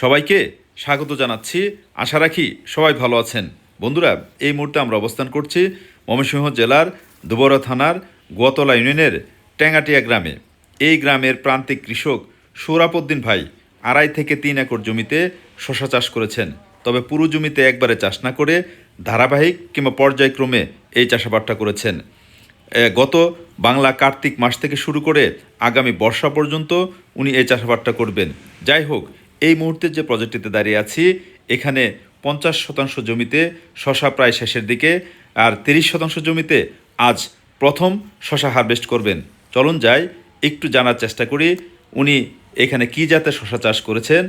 সবাইকে স্বাগত জানাচ্ছি। আশা রাখি সবাই ভালো আছেন। বন্ধুরা, এই মুহূর্তে আমরা অবস্থান করছি ময়মনসিংহ জেলার দুবরা থানার গোয়াতলা ইউনিয়নের ট্যাঙ্গাটিয়া গ্রামে। এই গ্রামের প্রান্তিক কৃষক সৌরাপদ্দিন ভাই আড়াই থেকে তিন একর জমিতে শশা চাষ করেছেন। তবে পুরো জমিতে একবারে চাষ না করে ধারাবাহিক কিংবা পর্যায়ক্রমে এই চাষাবাদটা করেছেন। গত বাংলা কার্তিক মাস থেকে শুরু করে আগামী বর্ষা পর্যন্ত উনি এই চাষাবাদটা করবেন। যাই হোক এই মুহূর্তে যে প্রজেক্টটিতে দাঁড়িয়ে আছি, এখানে পঞ্চাশ শতাংশ জমিতে শশা প্রায় শেষের দিকে, আর তিরিশ শতাংশ জমিতে আজ প্রথম শশা হারভেস্ট করবেন। চলুন যাই, একটু জানার চেষ্টা করি উনি এখানে কি জাতের শশা চাষ করেছেন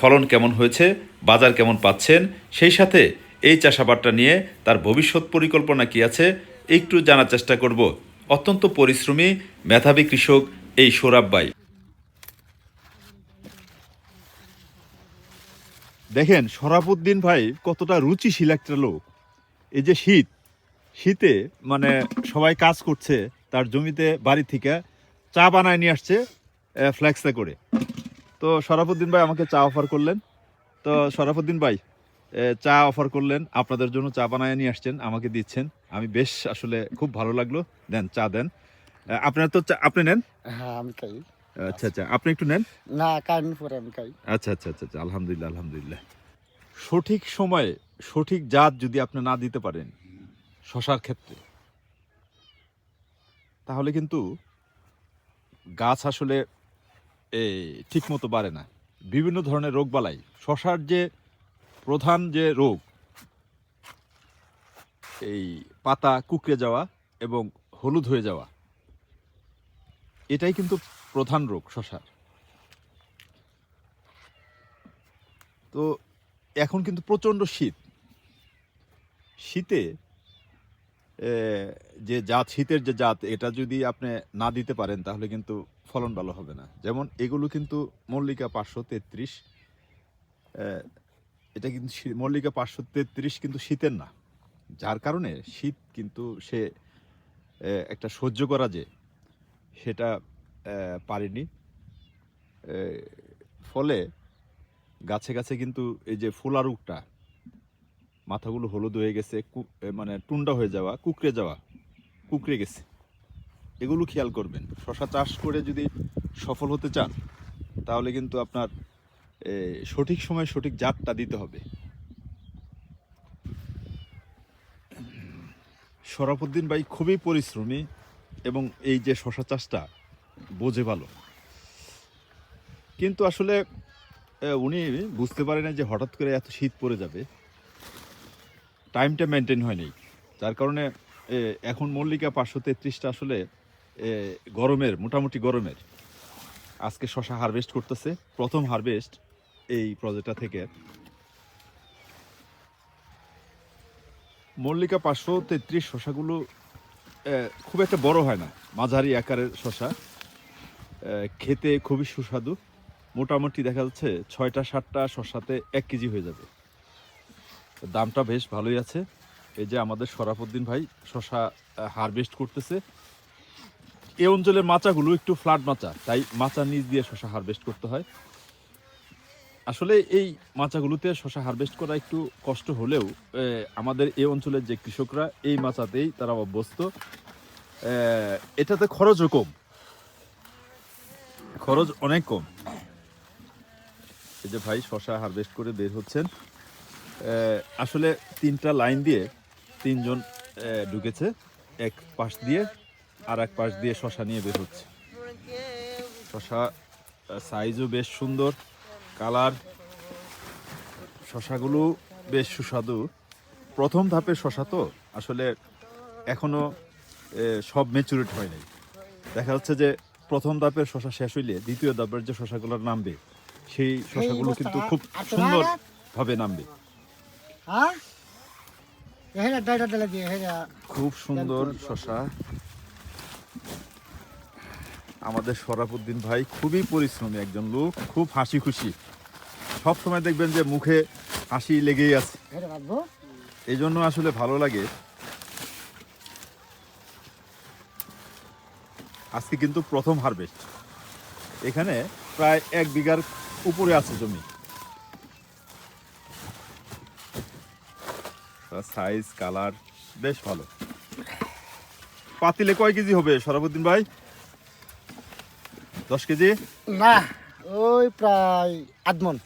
ফলন কেমন হয়েছে, বাজার কেমন পাচ্ছেন, সেই সাথে এই চাষাবাদটা নিয়ে তার ভবিষ্যৎ পরিকল্পনা কি আছে, একটু জানার চেষ্টা করব। অত্যন্ত পরিশ্রমী, মেধাবী কৃষক এই সৌরভ ভাই। দেখেন শরাফুদ্দিন ভাই কতটা রুচিশীল একটা লোক। এই যে শীত, শীতে মানে সবাই কাজ করছে, তার জমিতে বাড়ি থেকে চা বানায় নিয়ে আসছে ফ্ল্যাক্সে করে। তো শরাফুদ্দিন ভাই আমাকে চা অফার করলেন। তো শরাফুদ্দিন ভাই চা অফার করলেন, আপনাদের জন্য চা বানায় নিয়ে আসছেন, আমাকে দিচ্ছেন। আমি বেশ আসলে খুব ভালো লাগল। দেন, চা দেন। আপনার তো আপনি নেন? হ্যাঁ আমি খাই। আচ্ছা আচ্ছা। আপনি একটু নেন। না কারেন্ট পরে আমি খাই। আচ্ছা আচ্ছা আচ্ছা আচ্ছা। আলহামদুলিল্লাহ আলহামদুলিল্লাহ। সঠিক সময়ে সঠিক জাত যদি আপনি না দিতে পারেন শশার ক্ষেত্রে তাহলে কিন্তু গাছ আসলে ঠিক মতো বাড়ে না। বিভিন্ন ধরনের রোগ বালাই। শশার যে প্রধান যে রোগ এই পাতা কুকড়ে যাওয়া এবং হলুদ হয়ে যাওয়া এটাই কিন্তু প্রধান রোগ শশার তো এখন কিন্তু প্রচণ্ড শীত। শীতে যে জাত, শীতের যে জাত, এটা যদি আপনি না দিতে পারেন, তাহলে কিন্তু ফলন ভালো হবে না। যেমন এগুলো কিন্তু মল্লিকা পাঁচশো তেত্রিশ এটা কিন্তু মল্লিকা পাঁচশো তেত্রিশ কিন্তু শীতের না। যার কারণে শীত কিন্তু সে একটা সহ্য করা যে, সেটা পারেনি। ফলে গাছে গাছে কিন্তু এই যে ফুলারুকটা মাথাগুলো হলুদ হয়ে গেছে মানে টুন্ডা হয়ে যাওয়া, কুকড়ে যাওয়া, কুকড়ে গেছে। এগুলো খেয়াল করবেন। শশা চাষ করে যদি সফল হতে চান, তাহলে কিন্তু আপনার সঠিক সময় সঠিক জাতটা দিতে হবে। শরাফুদ্দিন ভাই খুবই পরিশ্রমী এবং এই যে শশা চাষটা বোঝে ভালো। কিন্তু আসলে উনি বুঝতে পারে না যে হঠাৎ করে এত শীত পড়ে যাবে। টাইমটা মেনটেন হয়নি। যার কারণে এখন মল্লিকা পাঁচশো তেত্রিশটা আসলে গরমের, মোটামুটি গরমের। আজকে শশা হারভেস্ট করতেছে। প্রথম হারভেস্ট এই প্রজেক্টটা থেকে। মল্লিকা পাঁচশো তেত্রিশ শশাগুলো খুব একটা বড় হয় না। মাঝারি আকারের শশা। খেতে খুবই সুস্বাদু। মোটামুটি দেখা যাচ্ছে ছয়টা, সাতটা শশাতে এক কেজি হয়ে যাবে। দামটা বেশ ভালোই আছে। এই যে আমাদের সরাফুদ্দিন ভাই শশা হারভেস্ট করতেছে। এই অঞ্চলের মাচাগুলো একটু ফ্ল্যাট মাচা, তাই মাচা নিচ দিয়ে শশা হারভেস্ট করতে হয়। আসলে এই মাচাগুলোতে শশা হারভেস্ট করা একটু কষ্ট হলেও আমাদের এই অঞ্চলের যে কৃষকরা এই মাচাতেই তারা অভ্যস্ত। এটাতে খরচও কম। খরচ অনেক কম। এই যে ভাই শশা হারভেস্ট করে বের হচ্ছেন। আসলে তিনটা লাইন দিয়ে তিনজন ঢুকেছে। এক পাশ দিয়ে আর এক পাশ দিয়ে শশা নিয়ে বের হচ্ছে। শশা সাইজও বেশ সুন্দর কালার শশাগুলো বেশ সুস্বাদু। প্রথম ধাপের শশা তো আসলে এখনও আহ, সব ম্যাচুরেট হয়নি দেখা যাচ্ছে যে প্রথম ধাপের শশা শেষ হইলে দ্বিতীয় ধাপের যে শশাগুলোর নামবে সেই শশাগুলো কিন্তু খুব সুন্দর ভাবে নামবে। হ্যাঁ? খুব সুন্দর শশা। আমাদের শরাফুদ্দিন ভাই খুবই পরিশ্রমী একজন লোক খুব হাসি খুশি। সব সময় দেখবেন যে মুখে হাসি লেগেই আছে। এই জন্য আসলে ভালো লাগে আজকে কিন্তু প্রথম হারভেস্ট এখানে প্রায় এক বিঘার উপরে আছে জমি। সাইজ কালার বেশ ভালো। পাতিলে কয় কেজি হবে সরাবুদ্দিন ভাই? দশ কেজি? না ওই প্রায় আদমন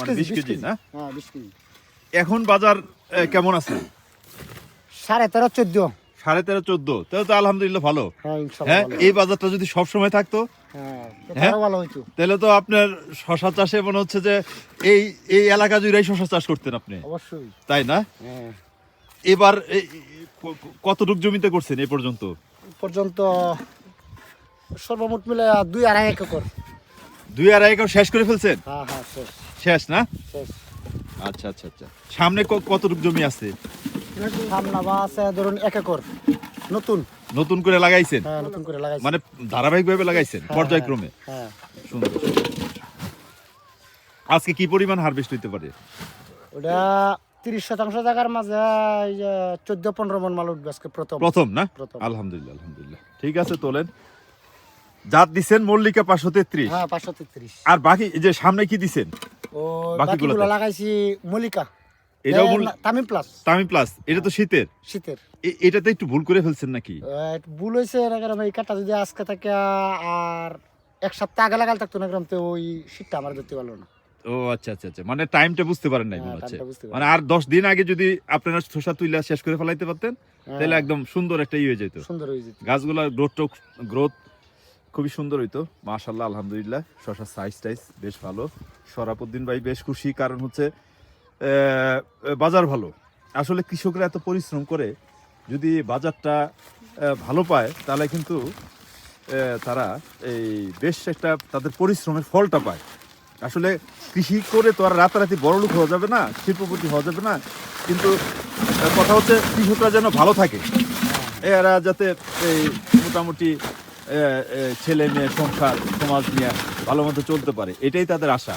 মানে বিশ কেজি না? হ্যাঁ, এখন বাজার কেমন আছে? সাড়ে তেরো চোদ্দ। সাড়ে তেরো চোদ্দ। তাহলে তো আলহামদুলিল্লাহ ভালো। হ্যাঁ হ্যাঁ। এই বাজারটা যদি সব সময় থাকতো হ্যাঁ হ্যাঁ? আরও ভালো হইতো। তাহলে তো আপনার শশা চাষে মনে হচ্ছে যে এই এই এলাকা জুড়েই শশা চাষ করতেন আপনি। অবশ্যই। তাই না? হ্যাঁ। এবার কতটুক জমিতে করছেন এই পর্যন্ত? পর্যন্ত সর্বমোট মিলে দুই আড়াই একর। দুই আড়াই একর শেষ করে ফেলছেন? শেষ। না? আচ্ছা আচ্ছা আচ্ছা। সামনে কতটুক জমি আছে? সামনাবা আছে ধরুন এক একর। নতুন। নতুন করে লাগাইছেন? হ্যাঁ নতুন করে লাগাইছি মানে ধারাবাহিকভাবে লাগাইছেন হ্যাঁ, পর্যায়ক্রমে? হ্যাঁ সুন্দর। আজকে কি পরিমাণ হারভেস্ট হইতে পারে? ওটা তিরিশ শতাংশ জায়গার মাঝে চোদ্দ পনেরো মন মাল উঠবে আজকে প্রথম। প্রথম না? আলহামদুলিল্লাহ আলহামদুলিল্লাহ। ঠিক আছে তোলেন। জাত দিছেন মল্লিকা পাঁচশো তেত্রিশ। হ্যাঁ পাঁচশো তেত্রিশ। আর বাকি যে সামনে কি দিছেন? ও বাকিগুলো লাগাইছি মল্লিকা। এটাও মূল- না, তামিম প্লাস তামি প্লাস এটা তো শীতের। শীতের। এটাতে একটু ভুল করে ফেলছেন নাকি? ভুল হয়েছে এই কাঠটা যদি আজকে থাকে আর এক সপ্তাহ আগে লাগাল থাকতো না কারণ তো ওই শীতটা আমার ধরতে পারল না। ও আচ্ছা আচ্ছা আচ্ছা। মানে টাইমটা বুঝতে পারেন নাই হ্যাঁ, মনে হচ্ছে। মানে আর দশ দিন আগে যদি আপনারা শসা তুইলা শেষ করে ফেলাইতে পারতেন হ্যাঁ, তাহলে একদম সুন্দর একটা ইয়ে হয়ে যেত। সুন্দর হয়ে যেত। গাছগুলোর গ্রোথ গ্রোথ খুবই সুন্দর হইতো। মাশাল্লাহ আলহামদুলিল্লাহ শশার সাইজ টাইজ বেশ ভালো। শরাফুদ্দিন ভাই বেশ খুশি কারণ হচ্ছে বাজার ভালো। আসলে কৃষকরা এত পরিশ্রম করে যদি বাজারটা ভালো পায়, তাহলে কিন্তু তারা এই বেশ একটা তাদের পরিশ্রমের ফলটা পায়। আসলে কৃষি করে তো আর রাতারাতি বড় লোক হওয়া যাবে না, শিল্পপতি হওয়া যাবে না, কিন্তু কথা হচ্ছে কৃষকরা যেন ভালো থাকে। এরা যাতে এই মোটামুটি ছেলে মেয়ে, সংসার, সমাজ নিয়ে ভালো মতো চলতে পারে, এটাই তাদের আশা।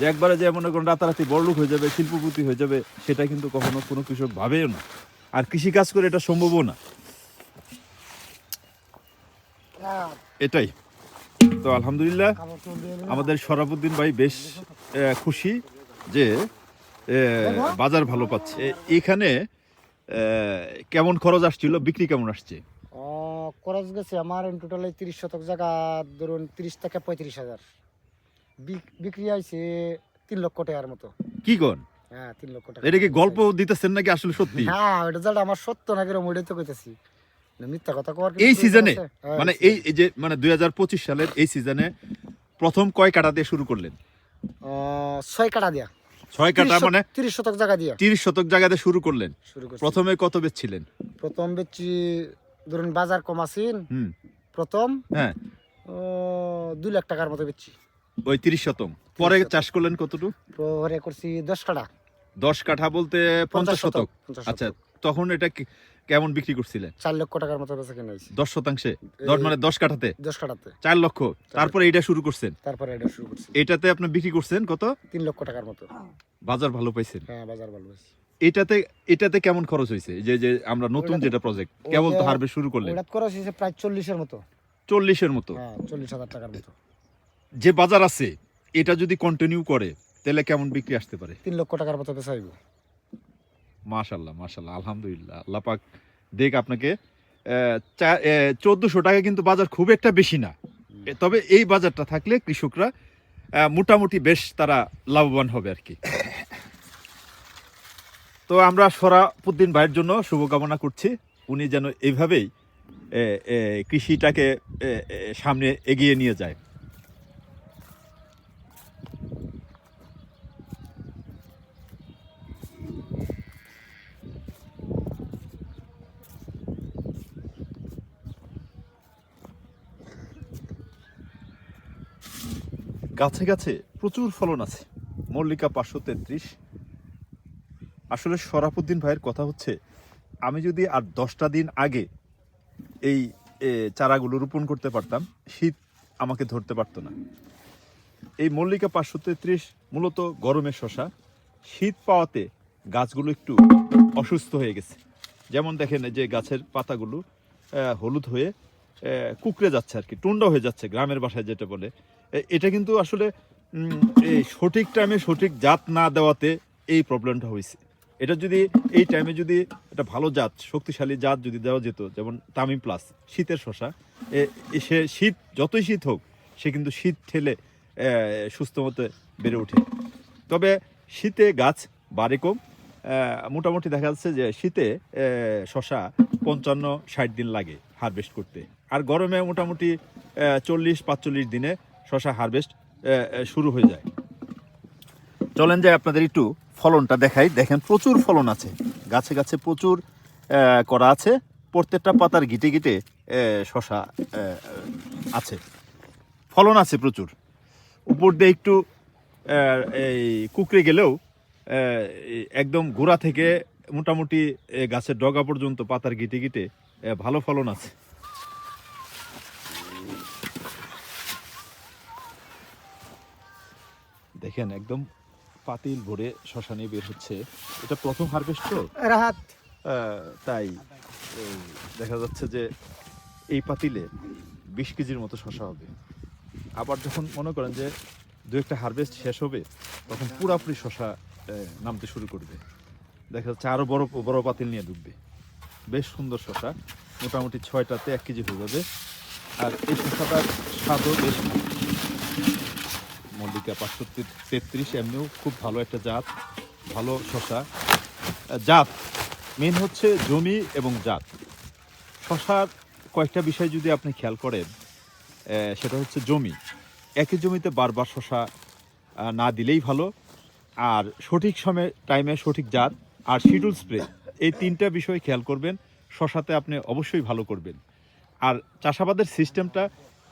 যে একবারে যে মনে করেন রাতারাতি বড়লোক হয়ে যাবে, শিল্পপতি হয়ে যাবে, সেটা কিন্তু কখনো কোনো কৃষক ভাবেও না। আর কৃষি কাজ করে এটা সম্ভবও না। এটাই। তো আলহামদুলিল্লাহ। আমাদের শরাফুদ্দিন ভাই বেশ খুশি যে বাজার ভালো পাচ্ছে। এখানে কেমন খরচ আসছিল, বিক্রি কেমন আসছে? খরচ গেছে আমার টোটাল তিরিশ শতক জায়গা ধরুন তিরিশ থেকে পঁয়ত্রিশ হাজার। বিক্রি হয়েছে তিন লক্ষ টাকার মতো। কি কন? হ্যাঁ তিন লক্ষ টাকা। এটা কি গল্প দিতেছেন নাকি আসলে সত্যি? হ্যাঁ ওটা যেটা আমার সত্য না কিরম ওইটাই তো কইতেছি। মিথ্যা কথা কওয়ার এই সিজনে হ্যাঁ, মানে এই যে মানে দু হাজার পঁচিশ সালের এই সিজনে প্রথম কয় কাটা দিয়ে শুরু করলেন? ছয় কাটা দিয়া। ছয় কাটা মানে? তিরিশ শতক জায়গা দিয়া। তিরিশ শতক জায়গাতে শুরু করলেন। প্রথমে কত বেচছিলেন? প্রথম বেচছি ধরুন বাজার কম আছেন প্রথম হ্যাঁ। দুই লাখ টাকার মতো বেচছি। ওই তিরিশ শতক পরে চাষ করলেন কতটুকু? পরে করছি দশ কাটা দশ কাঠা বলতে পঞ্চাশ শতক? আচ্ছা তখন এটা কেমন বিক্রি করছিলেন? চার লক্ষ টাকার মতো বেচা কিনা দশ শতাংশে? দশ মানে দশ কাঠাতে? দশ কাটাতে চার লক্ষ। তারপরে এটা শুরু করছেন? তারপরে এটা শুরু করছি। এটাতে আপনি বিক্রি করছেন কত? তিন লক্ষ টাকার মতো। বাজার ভালো পাইছেন? হ্যাঁ বাজার ভালো হয়েছে এটাতে এটাতে কেমন খরচ হয়েছে? যে যে আমরা নতুন যেটা প্রজেক্ট কেবল তো হারভেস্ট শুরু করলেন? খরচ হয়েছে প্রায় চল্লিশের মতো। চল্লিশের মতো। হ্যাঁ চল্লিশ হাজার টাকার মতো। যে বাজার আছে এটা যদি কন্টিনিউ করে তাহলে কেমন বিক্রি আসতে পারে? তিন লক্ষ টাকার মতো বেচা হইব। মাশাল্লাহ মাশাল্লাহ আলহামদুলিল্লাহ। আল্লাহ পাক দেখ আপনাকে চোদ্দশো টাকা কিন্তু বাজার খুব একটা বেশি না। তবে এই বাজারটা থাকলে কৃষকরা মোটামুটি বেশ তারা লাভবান হবে আর কি। তো আমরা সরাপুদ্দিন ভাইয়ের জন্য শুভকামনা করছি। উনি যেন এইভাবেই কৃষিটাকে সামনে এগিয়ে নিয়ে যায়। গাছে গাছে প্রচুর ফলন আছে। মল্লিকা পাঁচশো তেত্রিশ। আসলে শরাফুদ্দিন ভাইয়ের কথা হচ্ছে, আমি যদি আর দশটা দিন আগে এই চারাগুলো রোপণ করতে পারতাম, শীত আমাকে ধরতে পারতো না। এই মল্লিকা পাঁচশো তেত্রিশ মূলত গরমের শশা শীত পাওয়াতে গাছগুলো একটু অসুস্থ হয়ে গেছে। যেমন দেখেন যে গাছের পাতাগুলো হলুদ হয়ে কুকড়ে যাচ্ছে আর কি, টুন্ডা হয়ে যাচ্ছে, গ্রামের বাসায় যেটা বলে। এটা কিন্তু আসলে এই সঠিক টাইমে সঠিক জাত না দেওয়াতে এই প্রবলেমটা হয়েছে এটা যদি এই টাইমে যদি একটা ভালো জাত, শক্তিশালী জাত যদি দেওয়া যেত, যেমন তামিম প্লাস শীতের শশা সে শীত, যতই শীত হোক, সে কিন্তু শীত ঠেলে সুস্থ মতো বেড়ে ওঠে। তবে শীতে গাছ বাড়ে কম। মোটামুটি দেখা যাচ্ছে যে শীতে শশা পঞ্চান্ন, ষাট দিন লাগে হারভেস্ট করতে। আর গরমে মোটামুটি চল্লিশ, পাঁচচল্লিশ দিনে শশা হারভেস্ট শুরু হয়ে যায়। চলেন যে আপনাদের একটু ফলনটা দেখাই। দেখেন প্রচুর ফলন আছে। গাছে গাছে প্রচুর করা আছে। প্রত্যেকটা পাতার গিটে গিটে শশা আছে। ফলন আছে প্রচুর। উপর দিয়ে একটু এই কুকড়ে গেলেও একদম গোড়া থেকে মোটামুটি গাছের ডগা পর্যন্ত পাতার গিটে গিটে ভালো ফলন আছে। দেখেন একদম পাতিল ভরে শশা নিয়ে বের হচ্ছে। এটা প্রথম হারভেস্ট তো? রাহাত। তাই দেখা যাচ্ছে যে এই পাতিলে বিশ কেজির মতো শশা হবে। আবার যখন মনে করেন যে দু একটা হারভেস্ট শেষ হবে তখন পুরাপুরি শশা নামতে শুরু করবে। দেখা যাচ্ছে আরও বড় বড় পাতিল নিয়ে ডুববে। বেশ সুন্দর শশা মোটামুটি ছয়টাতে এক কেজি হয়ে যাবে। আর এই শশাটার স্বাদও বেশ মল্লিকা পাঁচশো তেত্রিশ এমনিও খুব ভালো একটা জাত, ভালো শশা। জাত মেন হচ্ছে জমি এবং জাত। শশার কয়েকটা বিষয় যদি আপনি খেয়াল করেন সেটা হচ্ছে জমি। একই জমিতে বারবার শশা না দিলেই ভালো। আর সঠিক সময়ে টাইমে সঠিক জাত আর শিডিউল স্প্রে এই তিনটা বিষয় খেয়াল করবেন। শশাতে আপনি অবশ্যই ভালো করবেন। আর চাষাবাদের সিস্টেমটা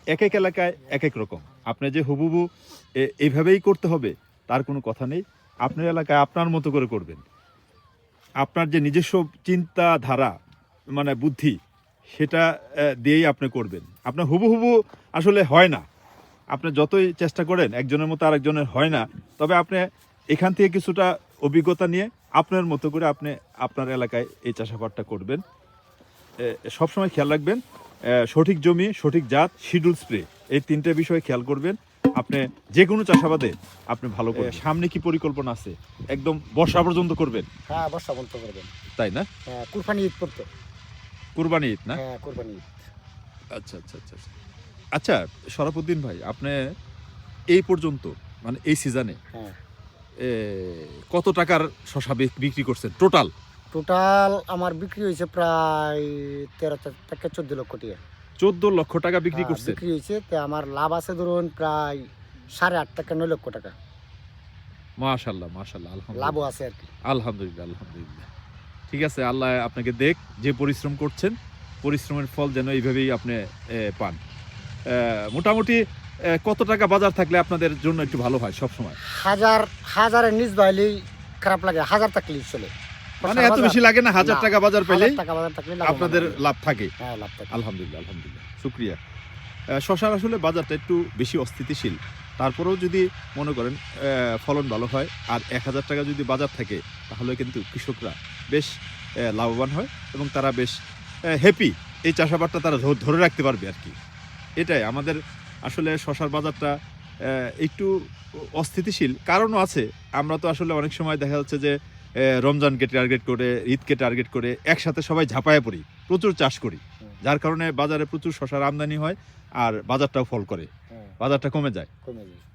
এক এক এলাকায় এক এক রকম। আপনি যে হুবুবু এইভাবেই করতে হবে, তার কোনো কথা নেই। আপনার এলাকায় আপনার মতো করে করবেন। আপনার যে নিজস্ব চিন্তাধারা মানে বুদ্ধি, সেটা দিয়েই আপনি করবেন। আপনার হুবু হুবু আসলে হয় না। আপনি যতই চেষ্টা করেন, একজনের মতো আরেকজনের হয় না। তবে আপনি এখান থেকে কিছুটা অভিজ্ঞতা নিয়ে আপনার মতো করে আপনি আপনার এলাকায় এই চাষাবাদটা করবেন। সবসময় খেয়াল রাখবেন সঠিক জমি, সঠিক জাত, শিডিউল স্প্রে। এই তিনটে বিষয় খেয়াল করবেন। আপনি যে কোনো চাষাবাদে আপনি ভালো করবেন। সামনে কি পরিকল্পনা আছে? একদম বর্ষা পর্যন্ত করবেন? হ্যাঁ বর্ষা বলতে করবেন। তাই না? হ্যাঁ কুরবানি ঈদ করতে। কুরবানি ঈদ না? হ্যাঁ কুরবানি ঈদ। আচ্ছা আচ্ছা আচ্ছা আচ্ছা। আচ্ছা শরাফুদ্দিন ভাই আপনি এই পর্যন্ত মানে এই সিজনে হ্যাঁ। কত টাকার শশা বিক্রি করছেন? টোটাল টোটাল আমার বিক্রি হয়েছে প্রায় তেরো থেকে চোদ্দ লক্ষ টাকা। চোদ্দ লক্ষ টাকা বিক্রি করছে। করছেন বিক্রি হয়েছে। তো আমার লাভ আছে ধরুন প্রায় সাড়ে আট থেকে নয় লক্ষ টাকা। মাশাল্লাহ মাশাল্লাহ আলহামদুলিল্লাহ। লাভও আছে আর কি। আলহামদুলিল্লাহ আলহামদুলিল্লাহ। ঠিক আছে আল্লাহ আপনাকে দেখ যে পরিশ্রম করছেন পরিশ্রমের ফল যেন এইভাবেই আপনি পান। মোটামুটি কত টাকা বাজার থাকলে আপনাদের জন্য একটু ভালো হয় সব সময় হাজার হাজারের নিচ বাইলেই খারাপ লাগে হাজার থাকলেই চলে। মানে এত বেশি লাগে না হাজার টাকা বাজার লাভবান আপনাদের লাভ থাকে। হ্যাঁ লাভ থাকে। আলহামদুলিল্লাহ আলহামদুলিল্লাহ। শুক্রিয়া। শশার আসলে বাজারটা একটু বেশি অস্থিতিশীল। তারপরেও যদি মনে করেন ফলন ভালো হয় আর এক হাজার টাকা যদি বাজার থাকে তাহলে কিন্তু কৃষকরা বেশ লাভবান হয় এবং তারা বেশ হ্যাপি এই চাষাবাদটা তারা ধরে রাখতে পারবে আর কি। এটাই আমাদের আসলে শশার বাজারটা একটু অস্থিতিশীল। কারণও আছে। আমরা তো আসলে অনেক সময় দেখা যাচ্ছে যে রমজানকে টার্গেট করে ঈদকে টার্গেট করে একসাথে সবাই ঝাঁপায় পড়ি প্রচুর চাষ করি। যার কারণে বাজারে প্রচুর শশার আমদানি হয় আর বাজারটাও ফল করে। বাজারটা কমে যায়। কমে যায়।